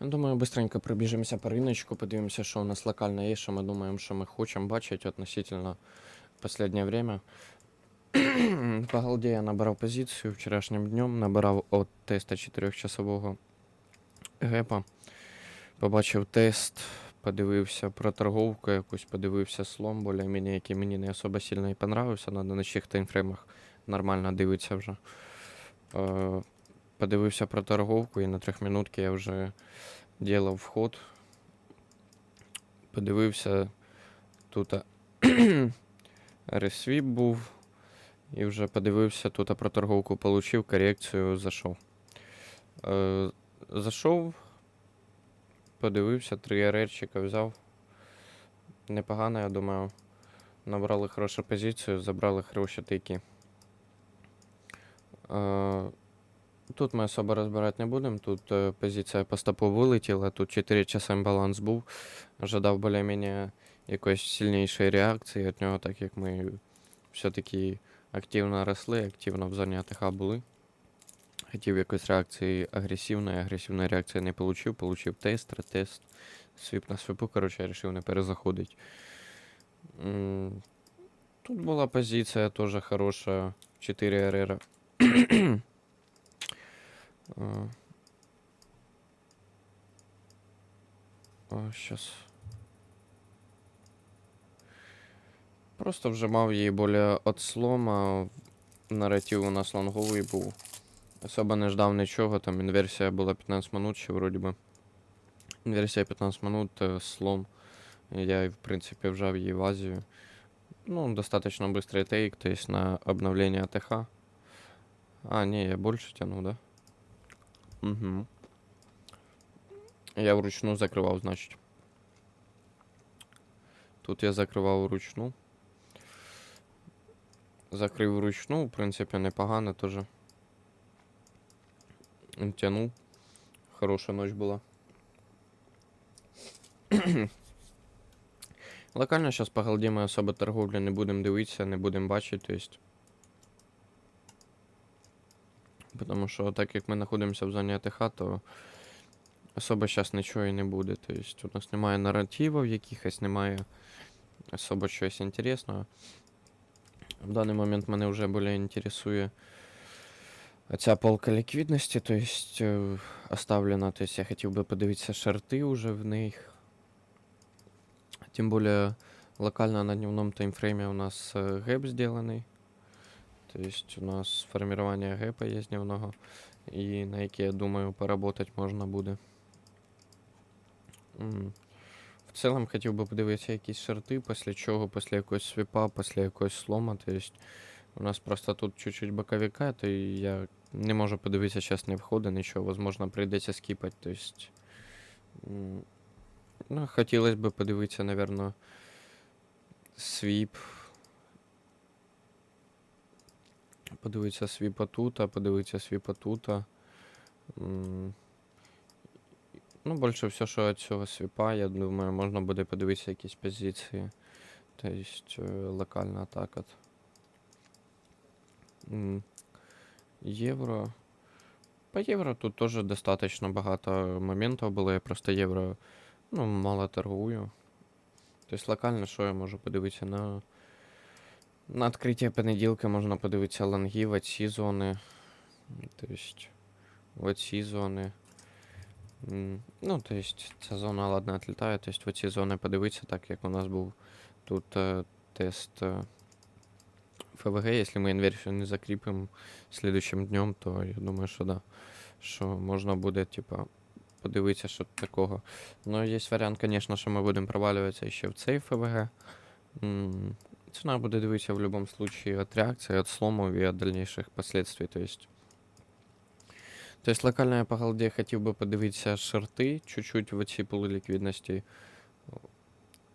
Я Думаю, быстренько пробіжимося по риночку, подивимося, що у нас локально є, що ми думаємо, що ми хочемо бачити относительно последнее время. по голді я набирав позицію вчорашнім днем, набирав от теста 4-часового гепа. Побачив тест, подивився про торговку якусь, подивився слом, більш-менш, який мені не особо сильно і понравився, на нижчих таймфреймах нормально дивиться вже. Подивився про торговку і на трьохминутки я вже ділав вход. Подивився тут ресвіп був. І вже подивився тут про торговку, получив корекцію, зайшов. Е, зайшов, подивився, три РРчика взяв. Непогано, я думаю. Набрали хорошу позицію, забрали хороші тики. Е, Тут ми особо розбирати не будемо. Тут е, позиція по стопу вилетіла, тут 4 часа баланс був. Ожидав більш-менш якоїсь сильнішої реакції від нього, так як ми все-таки активно росли, активно в зоні АТХ були. Хотів якоїсь реакції агресивної, агресивної реакції не получив, получив тест, ретест, свіп на свіпу, коротше, я вирішив не перезаходити. Тут була позиція теж хороша, 4 РР. Сейчас. Просто вже мав її біля от слома. Наратив у нас лонговий був. Особо не ждав нічого, там інверсія була 15 минут ще вроді би. Інверсія 15 минут, е, слом. Я, в принципі, вжав її в Азію. Ну, достаточно быстрый тейк, то есть на обновление АТХ. А, не, я больше тянул, да? Угу. Я вручну закривав, значить. Тут я закривав вручну. Закрив вручну, в принципі, непогано теж. Тянув. Хороша ночь була. Локально зараз по голді ми особо торговлі не будемо дивитися, не будемо бачити, то есть. Потому що так як ми знаходимося в зоні АТХ, то особо зараз нічого і не буде. То есть у нас немає наративів якихось, немає особо чогось інтересного. В даний момент мене вже більше інтересує ця полка ліквідності, то есть е, оставлена, то есть я хотів би подивитися шарти уже в них. Тем более локально на дневном таймфрейме у нас э, гэп сделанный. То есть у нас формирование гэпа есть дневного. И на яке, я думаю, поработать можна буде. В цілому хотів би подивитися якісь шарти, після чого, після якогось свіпа, після якогось слома. То есть у нас просто тут чуть-чуть боковика, то я не можу подивитися, зараз не входить нічого, возможно, прийдеться скіпати. То есть, ну, хотілося б подивитися, наверное, свіп. Подивитися свіпа тута, подивитися свіпа тута. Ну, більше все, що від цього свіпа, я думаю, можна буде подивитися якісь позиції. Тобто е, локальна атака. Євро. По євро тут теж достатньо багато моментів було. Я просто євро ну, мало торгую. Тобто локально, що я можу подивитися на. На відкриття понеділка можна подивитися лонги в ці зони. Тобто в ці зони. Ну, то есть ця зона ладно отлітає, то есть в ці зони подивитися, так як у нас був тут е, тест е, ФВГ, якщо ми інверсію не закріпимо слідуючим днем, то я думаю, що да. Що можна буде, типа, подивитися, що такого. Ну, є варіант, звісно, що ми будемо провалюватися ще в цей ФВГ. М, Ціна буде дивитися в будь-якому випадку від реакції, від сломів і від дальнейших последствий. То есть то есть локально я по голді хотів би подивитися шорти чуть-чуть в ці поли ліквідності.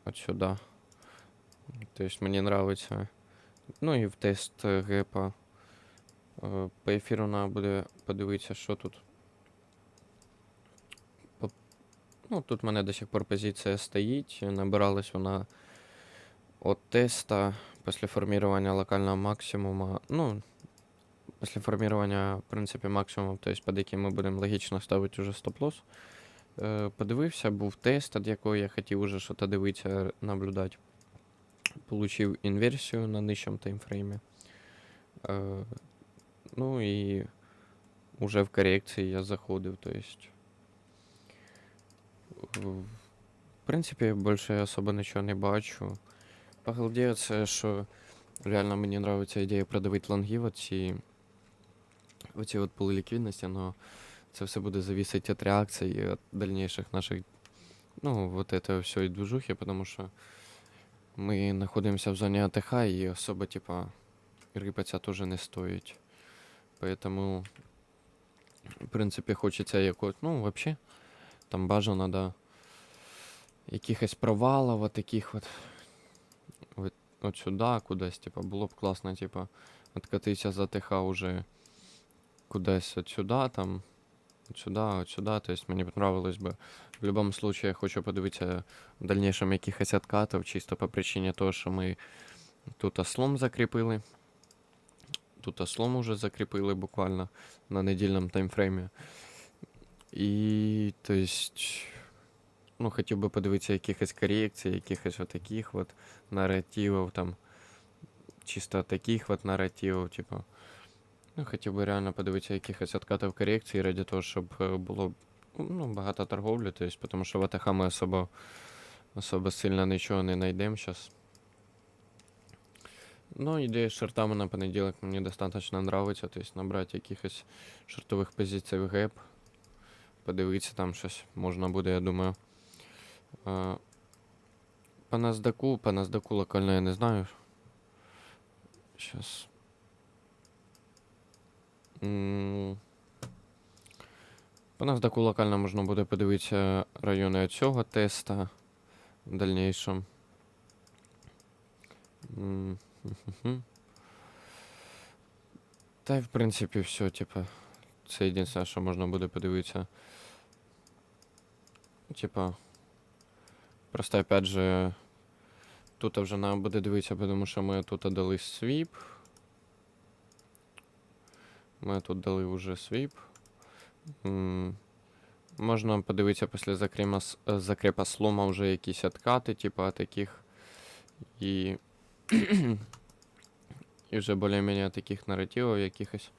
От сюди. То есть мені нравиться. Ну і в тест гепа. Е, По ефіру треба буде подивитися, що тут. Ну, тут в мене до сих пор позиція стоїть. Набиралась вона от теста після формування локального максимума. Ну, після формування, в принципі, максимум, тобто, під яким ми будемо логічно ставити уже стоп-лосс. Е, подивився, був тест, від якого я хотів уже щось дивитися, наблюдати. Получив інверсію на нижчому таймфреймі. Е, ну і уже в корекції я заходив, то. В принципі, більше я особо нічого не бачу. По це, що реально мені подобається ідея продавити лонги оці, оці от поли ліквідності, але це все буде зависеть від реакцій і від дальнейших наших, ну, вот этого всей движухи, потому що ми знаходимося в зоні АТХ і особо, типа, рипатися теж не стоїть. Поэтому, в принципі, хочеться якось, ну, вообще, там бажано, да, якихось провалів, от таких от, от, сюди, кудись, типа, було б класно, типа, откатитися з АТХ уже кудись от сюди, там, от сюди, от сюди, то есть мені понравилось би. В будь-якому случае я хочу подивитися в дальнейшем якихось откатів, чисто по причині того, що ми тут ослом закріпили. Тут ослом уже закріпили буквально на недільному таймфреймі. І, то ну, хотів би подивитися якихось корекцій, якихось от таких от наративів, там, чисто таких от наративів, типу. Ну, хотів би реально подивитися якихось откатів корекцій ради того, щоб е, було ну, багато торговлі, то есть, тому що в АТХ ми особо, особо сильно нічого не знайдемо зараз. Ну, ідея з шортами на понеділок мені достатньо нравиться, то есть набрати якихось шортових позицій в геп, подивитися там щось можна буде, я думаю. А, по NASDAQ, по NASDAQ локально я не знаю. Сейчас. По NASDAQ локально можна буде подивитися райони цього теста в дальнейшем. Та й в принципі все, типа. Це єдине, що можна буде подивитися. Типа. Просто опять же. Тут вже нам буде дивитися, тому що ми тут дали свіп. Ми тут дали вже свіп. Можна подивитися після закрема, с- е, закрепа слома вже якісь откати, типа таких. І. І вже більш-менш таких наративів якихось.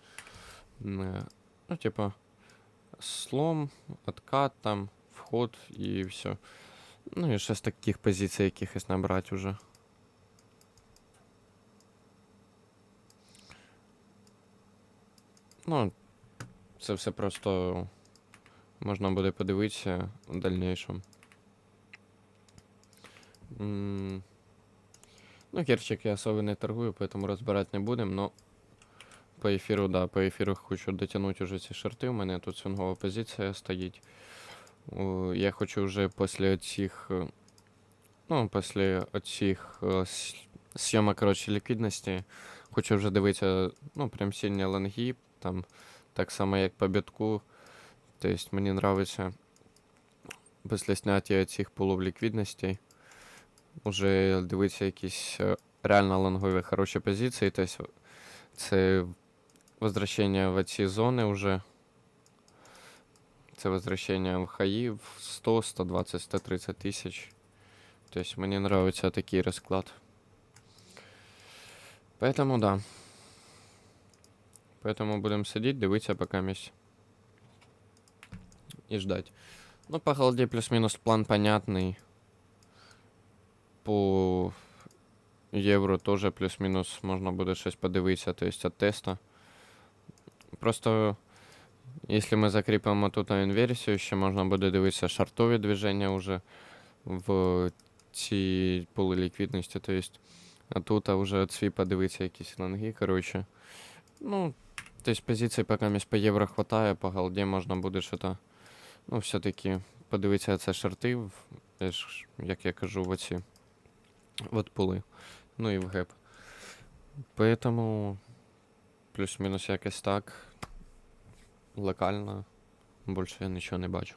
М, Ну, типа, слом, откат там, вход і все. Ну і ще з таких позицій якихось набрати уже. Ну, це все просто можна буде подивитися в дальнейшем. М, Ну, герчик я особо не торгую, поэтому розбирати не будемо, но по ефіру, да, по ефіру хочу дотягнути уже ці шорти. У мене тут свингова позиція стоїть. Я хочу вже після цих, е, ну, після оцих е, с- зйомок, коротше, ліквідності, хочу вже дивитися, ну, прям сильні лонги, там, так само, як по бітку. Тобто мені нравиться після зняття цих полов ліквідності уже дивитися якісь реально лонгові хороші позиції. Тобто це возвращення в ці зони вже. Це возвращення в хаї в 100, 120, 130 тисяч. Тобто мені нравиться такий розклад. Поэтому да. Поэтому будемо сидіти, дивитися поки місць. І ждать. Ну, по голді плюс-мінус план понятний. По євро теж плюс-мінус можна буде щось подивитися, то есть от теста. Просто, якщо ми закріпимо тут інверсію, ще можна буде дивитися шартові движення уже в цій полі ліквідності. То а тут вже от свіпа дивитися якісь лонги, коротше. Ну, то есть позицій поки місь по євро хватає, по голді можна буде щось, ну, все-таки подивитися це шарти, як я кажу, в оці от поли. Ну і в геп. Поэтому плюс-мінус якось так. Локально. Більше я нічого не бачу.